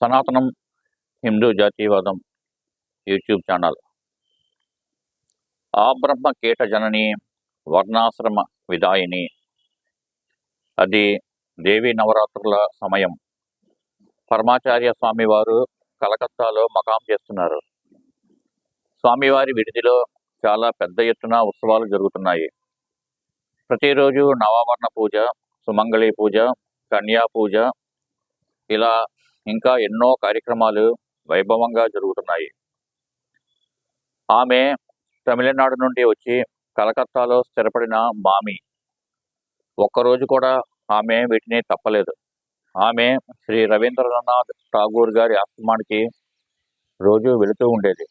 సనాతనం హిందూ జాతీయవాదం YouTube channel. ఆబ్రహ్మ కీట జనని వర్ణాశ్రమ విదాయిని అది దేవి నవరాత్రుల సమయం. పరమాచార్య స్వామి వారు కలకత్తాలో మకాం చేస్తున్నారు. స్వామివారి విడిదిలో చాలా పెద్ద ఎత్తున ఉత్సవాలు జరుగుతున్నాయి. ప్రతిరోజు నవావరణ పూజ సుమంగళి పూజ కన్యా పూజ ఇలా ఇంకా ఎన్నో కార్యక్రమాలు వైభవంగా జరుగుతున్నాయి. ఆమె తమిళనాడు నుండి వచ్చి కలకత్తాలో స్థిరపడిన మామి. ఒక్కరోజు కూడా ఆమె వీటిని తప్పలేదు. ఆమె శ్రీ రవీంద్రనాథ్ ఠాగూర్ గారి ఆశ్రమానికి రోజు వెళుతూ ఉండేది.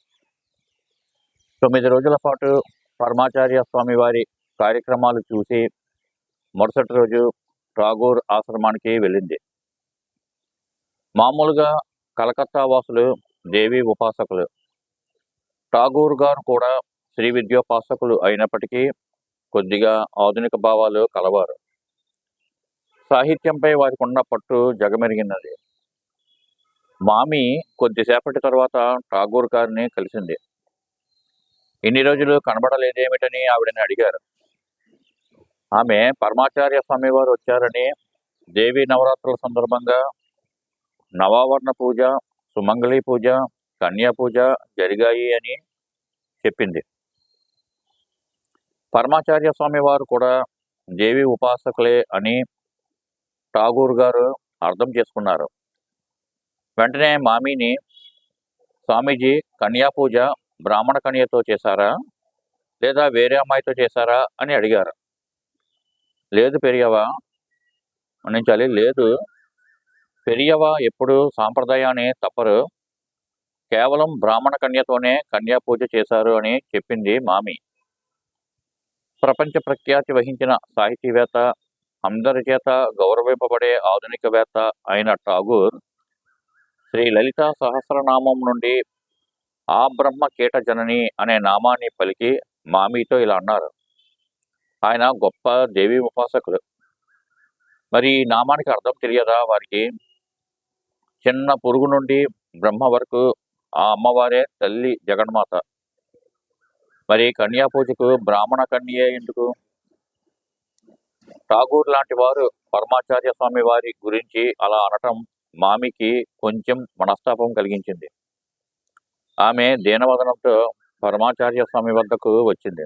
తొమ్మిది రోజుల పాటు పరమాచార్య స్వామి వారి కార్యక్రమాలు చూసి మరుసటి రోజు ఠాగూర్ ఆశ్రమానికి వెళ్ళింది. మామూలుగా కలకత్తా వాసులు దేవి ఉపాసకులు. ఠాగూర్ గారు కూడా శ్రీ విద్యోపాసకులు అయినప్పటికీ కొద్దిగా ఆధునిక భావాలు కలవారు. సాహిత్యంపై వారికి ఉన్న పట్టు జగమెరిగినది. మామి కొద్దిసేపటి తర్వాత ఠాగూర్ గారిని కలిసింది. ఇన్ని రోజులు కనబడలేదేమిటని ఆవిడని అడిగారు. ఆమె పరమాచార్య స్వామి వారు వచ్చారని దేవి నవరాత్రుల సందర్భంగా నవావర్ణ పూజ సుమంగళి పూజ కన్యా పూజ జరిగాయి అని చెప్పింది. పరమాచార్య స్వామి వారు కూడా దేవి ఉపాసకులే అని ఠాగూర్ గారు అర్థం చేసుకున్నారు. వెంటనే మామిని స్వామీజీ కన్యా పూజ బ్రాహ్మణ కన్యతో చేశారా? లేదా వేరే అమ్మాయితో చేశారా? అని అడిగారు. లేదు పెరిగావా? అనించాలి లేదు పెరియవ ఎప్పుడు సాంప్రదాయాన్ని తప్పరు. కేవలం బ్రాహ్మణ కన్యతోనే కన్యా పూజ చేశారు అని చెప్పింది మామి. ప్రపంచ ప్రఖ్యాతి వహించిన సాహితీవేత్త అందరి చేత గౌరవింపబడే ఆధునికవేత్త అయిన ఠాగూర్ శ్రీ లలిత సహస్రనామం నుండి ఆ బ్రహ్మ కీట జనని అనే నామాన్ని పలికి మామితో ఇలా అన్నారు. ఆయన గొప్ప దేవి ఉపాసకులు మరి ఈ నామానికి అర్థం తెలియదా వారికి? చిన్న పురుగు నుండి బ్రహ్మ వరకు ఆ అమ్మవారే తల్లి జగన్మాత. మరి కన్యా పూజకు బ్రాహ్మణ కన్యే ఎందుకు? ఠాగూర్ లాంటి వారు పరమాచార్య స్వామి వారి గురించి అలా అనటం మామికి కొంచెం మనస్తాపం కలిగించింది. ఆమె దీనవదనంతో పరమాచార్య స్వామి వద్దకు వచ్చింది.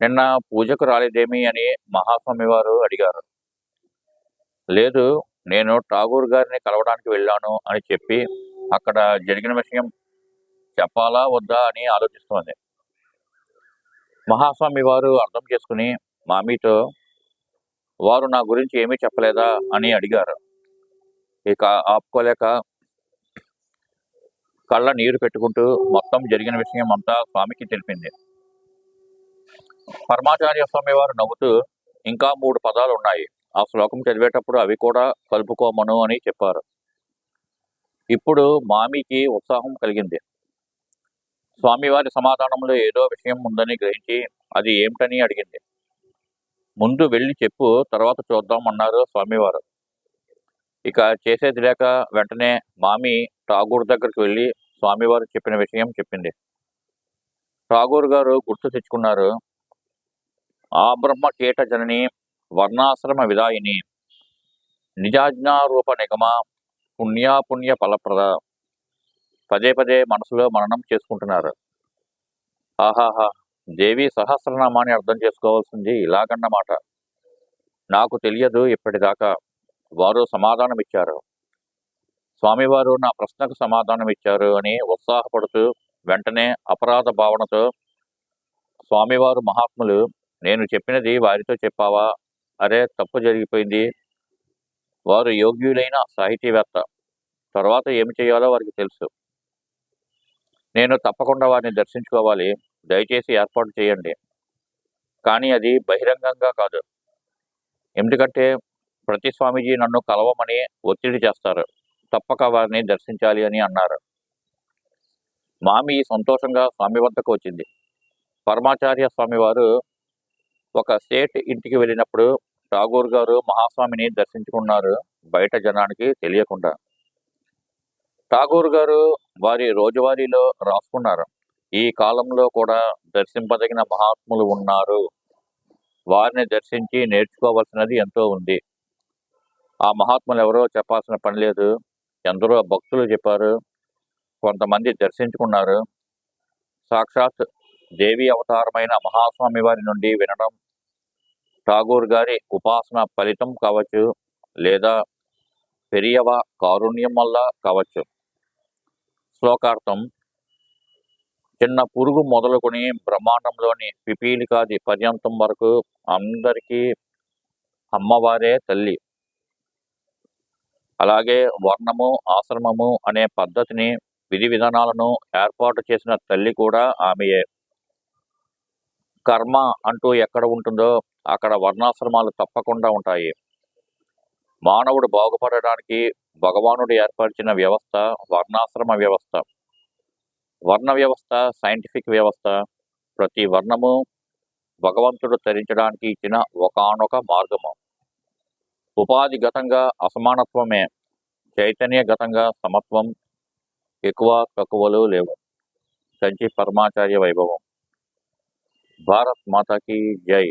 నిన్న పూజకు రాలేదేమి అని మహాస్వామి వారు అడిగారు. లేదు నేను ఠాగూర్ గారిని కలవడానికి వెళ్ళాను అని చెప్పి అక్కడ జరిగిన విషయం చెప్పాలా వద్దా అని ఆలోచిస్తోంది. మహాస్వామి వారు అర్థం చేసుకుని మామీతో వారు నా గురించి ఏమీ చెప్పలేదా? అని అడిగారు. ఇక ఆపుకోలేక కళ్ళ నీరు పెట్టుకుంటూ మొత్తం జరిగిన విషయం అంతా స్వామికి తెలిపింది. పరమాచార్య స్వామి వారు నవ్వుతూ ఇంకా మూడు పదాలు ఉన్నాయి ఆ శ్లోకం చదివేటప్పుడు అవి కూడా కలుపుకోమను అని చెప్పారు. ఇప్పుడు మామికి ఉత్సాహం కలిగింది. స్వామివారి సమాధానంలో ఏదో విషయం ఉందని గ్రహించి అది ఏమిటని అడిగింది. ముందు వెళ్ళి చెప్పు తర్వాత చూద్దామన్నారు స్వామివారు. ఇక చేసేది లేక వెంటనే మామి ఠాగూర్ దగ్గరికి వెళ్ళి స్వామివారు చెప్పిన విషయం చెప్పింది. ఠాగూర్ గారు గుర్తు తెచ్చుకున్నారు. ఆ బ్రహ్మ కీట జనని వర్ణాశ్రమ విదాయిని నిజాజ్ఞారూప నిగమ పుణ్యాపుణ్య ఫలప్రద పదే పదే మనసులో మననం చేసుకుంటున్నారు. ఆహాహా దేవి సహస్రనామాన్ని అర్థం చేసుకోవాల్సింది ఇలాగన్నమాట నాకు తెలియదు ఇప్పటిదాకా. వారు సమాధానం ఇచ్చారు స్వామివారు నా ప్రశ్నకు సమాధానం ఇచ్చారు అని ఉత్సాహపడుతూ వెంటనే అపరాధ భావనతో స్వామివారు మహాత్ములు నేను చెప్పినది వారితో చెప్పావా? అరే తప్పు జరిగిపోయింది. వారు యోగ్యులైన సాహితీవేత్త. తర్వాత ఏమి చేయాలో వారికి తెలుసు. నేను తప్పకుండా వారిని దర్శించుకోవాలి. దయచేసి ఏర్పాటు చేయండి. కానీ అది బహిరంగంగా కాదు. ఎందుకంటే ప్రతి స్వామీజీ నన్ను కలవమని ఒత్తిడి చేస్తారు. తప్పక వారిని దర్శించాలి అని అన్నారు. మామి సంతోషంగా స్వామి వద్దకు వచ్చింది. పరమాచార్య స్వామివారు ఒక సేట్ ఇంటికి వెళ్ళినప్పుడు ఠాగూర్ గారు మహాస్వామిని దర్శించుకున్నారు బయట జనానికి తెలియకుండా. ఠాగూర్ గారు వారి రోజువారీలో రాసుకున్నారు. ఈ కాలంలో కూడా దర్శింపదగిన మహాత్ములు ఉన్నారు. వారిని దర్శించి నేర్చుకోవాల్సినది ఎంతో ఉంది. ఆ మహాత్ములు ఎవరో చెప్పాల్సిన పని లేదు. ఎందరో భక్తులు చెప్పారు. కొంతమంది దర్శించుకున్నారు. సాక్షాత్ దేవి అవతారమైన మహాస్వామి వారి నుండి వినడం ఠాగూర్ గారి ఉపాసన ఫలితం కావచ్చు లేదా పెరియవ కారుణ్యం వల్ల కావచ్చు. శ్లోకార్థం చిన్న పురుగు మొదలుకొని బ్రహ్మాండంలోని పిపీలికాది పర్యంతం వరకు అందరికీ అమ్మవారే తల్లి. అలాగే వర్ణము ఆశ్రమము అనే పద్ధతిని విధి విధానాలను ఏర్పాటు చేసిన తల్లి కూడా ఆమెయే. కర్మ అంటూ ఎక్కడ ఉంటుందో అక్కడ వర్ణాశ్రమాలు తప్పకుండా ఉంటాయి. మానవుడు బాగుపడడానికి భగవానుడు ఏర్పరిచిన వ్యవస్థ వర్ణాశ్రమ వ్యవస్థ. వర్ణ వ్యవస్థ సైంటిఫిక్ వ్యవస్థ. ప్రతి వర్ణము భగవంతుడు తరించడానికి ఇచ్చిన ఒకానొక మార్గము. ఉపాధిగతంగా అసమానత్వమే. చైతన్యగతంగా సమత్వం ఎక్కువ తక్కువలు లేవు. సంచి పరమాచార్య వైభవం. भारत माता की जय।